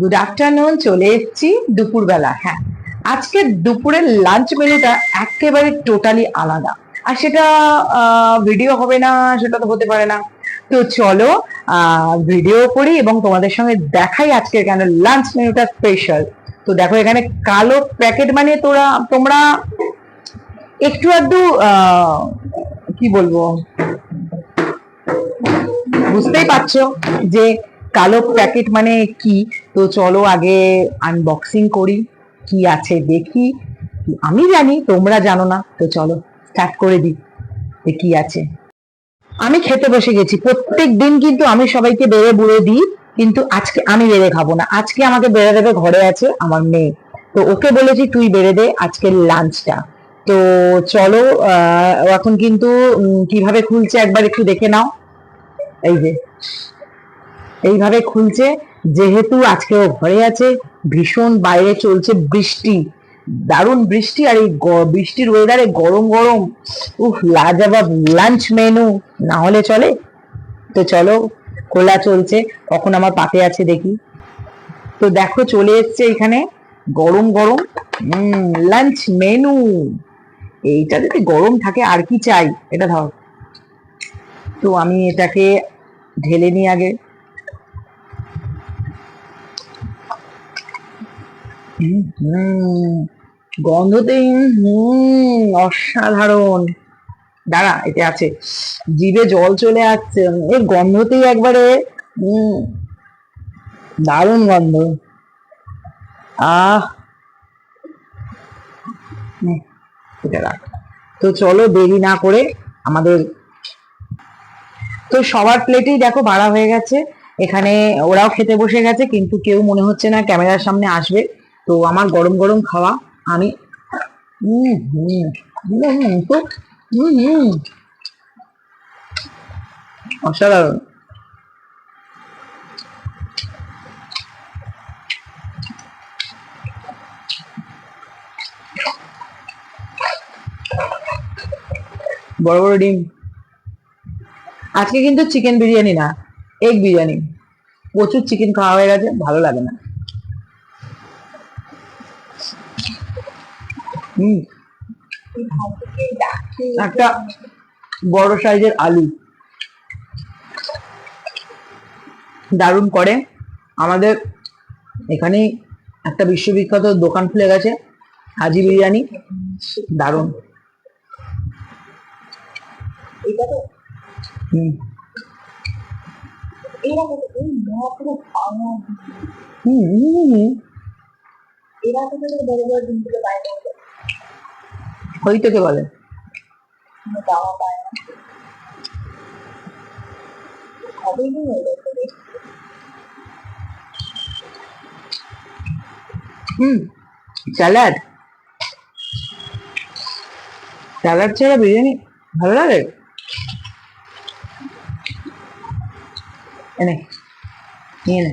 Good afternoon চলে এসেছি দুপুরবেলা হ্যাঁ। আজকে দুপুরের লাঞ্চ মেনুটা একেবারে টোটালি আলাদা। আর সেটা ভিডিও হবে না, সেটা তো হতে পারে না। তো চলো ভিডিও করি এবং তোমাদের সঙ্গে দেখাই আজকের কেন লাঞ্চ মেনুটা স্পেশাল তো দেখো, এখানে কালো প্যাকেট মানে তোরা, তোমরা একটু আধটু কি বলব? বুঝতেই পারছ যে কালো প্যাকেট মানে কি? তো চলো আগে আনবক্সিং করি, কি আছে দেখি। আমি জানি, তোমরা জানো না, তো চলো স্টার্ট করে দিই কি আছে। আমি খেতে বসে গেছি, প্রত্যেক দিন কিন্তু আমি সবাইকে বেড়ে বুড়ে দিই, কিন্তু আজকে আমি বেড়ে খাব না। আজকে আমাকে বেড়ে দেবে ঘরে আছে আমার মেয়ে। তো ওকে বলেছি, তুই বেড়ে দে আজকের লাঞ্চটা। তো চলো এখন কিন্তু কীভাবে খুলছে একবার একটু দেখে নাও। এই যে এইভাবে খুলছে, যেহেতু আজকে ও ঘরে আছে, ভীষণ বাইরে চলছে বৃষ্টি। দারুণ বৃষ্টি আর এই বৃষ্টির ওয়েদারে গরম গরম উহ লাজাবাব লাঞ্চ মেনু না হলে চলে। তো চলো, খোলা চলছে। কখন আমার পাতে আছে দেখি। তো দেখো, চলে এসছে এখানে গরম গরম। লাঞ্চ মেনু এইটা যদি গরম থাকে, আর কি চাই? এটা ধর। তো আমি এটাকে ঢেলে নিই আগে। হুম, হুম, অসাধারণ। দাঁড়া এতে আছে। জিভে জল চলে আসছে। এর গন্ধতেই একবারে দারুণ গন্ধ। আহ! রাখ। তো চলো দেরি না করে আমাদের তো সবার প্লেটেই দেখো ভাড়া হয়ে গেছে। এখানে ওরাও খেতে বসে গেছে কিন্তু কেউ মনে হচ্ছে না ক্যামেরার সামনে আসবে। তো আমার গরম গরম খাওয়া, আমি অসাধারণ। বড় বড় ডিম। আজকে কিন্তু চিকেন বিরিয়ানি না এগ বিরিয়ানি। প্রচুর চিকেন খাওয়া হয়ে গেছে, ভালো লাগে না। হুম। একটা বড় সাইজের আলু। দারুণ করে। আমাদের এখানে একটা বিশ্ববিখ্যাত দোকান খুলে গেছে হাজি বিরিয়ানি। দারুণ। হুম হুম। ওই বলে। হুম স্যালাড। স্যালাড ছাড়া বিরিয়ানি ভালো লাগে? এনে নিয়ে নে।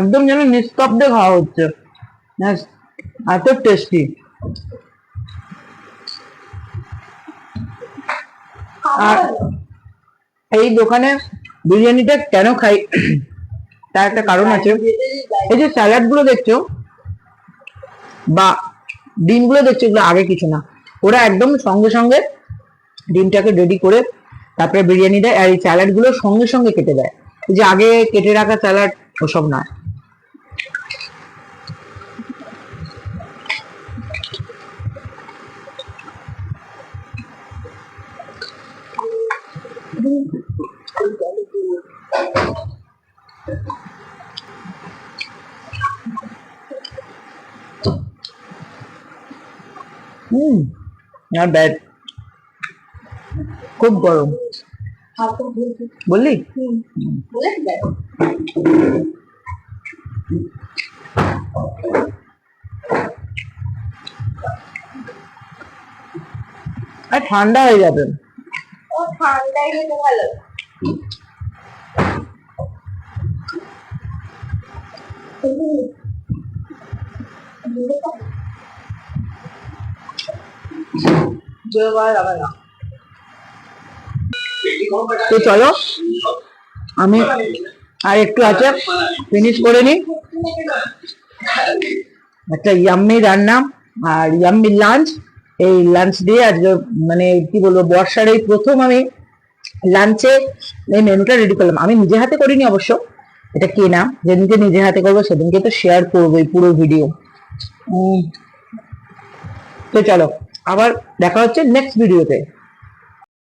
একদম যেন নিস্তব্ধে খাওয়া হচ্ছে। এত টেস্টি আর এই দোকানে বিরিয়ানিটা কেন খাই? তার একটা কারণ আছে। এই যে স্যালাডগুলো দেখছ, বা ডিমগুলো দেখছ, এগুলো আগে কিছু না। ওরা একদম সঙ্গে সঙ্গে ডিমটাকে রেডি করে তারপরে বিরিয়ানি দেয় আর এই স্যালাডগুলো সঙ্গে সঙ্গে কেটে দেয়। যে আগে কেটে রাখা স্যালাড, ওসব নয়। হুম নট ব্যাড খুব গরম বললি আর ঠান্ডা হয়ে যাবে ঠান্ডায় খেতে ভালো তো চলো। আমি আর একটু আছে। ফিনিশ করে নিই একটা ইয়াম্মি রান্না আর ইয়াম্মি লাঞ্চ এই লাঞ্চ দিয়ে আজকে মানে কি বলব, বর্ষার এই প্রথম আমি লাঞ্চে এই মেনুটা রেডি করলাম। আমি নিজে হাতে করিনি অবশ্য। এটা কেনা যেদিনকে নিজে হাতে করব, সেদিনকে তো শেয়ার করব পুরো ভিডিও তো চলো, আবার দেখা হচ্ছে নেক্সট ভিডিওতে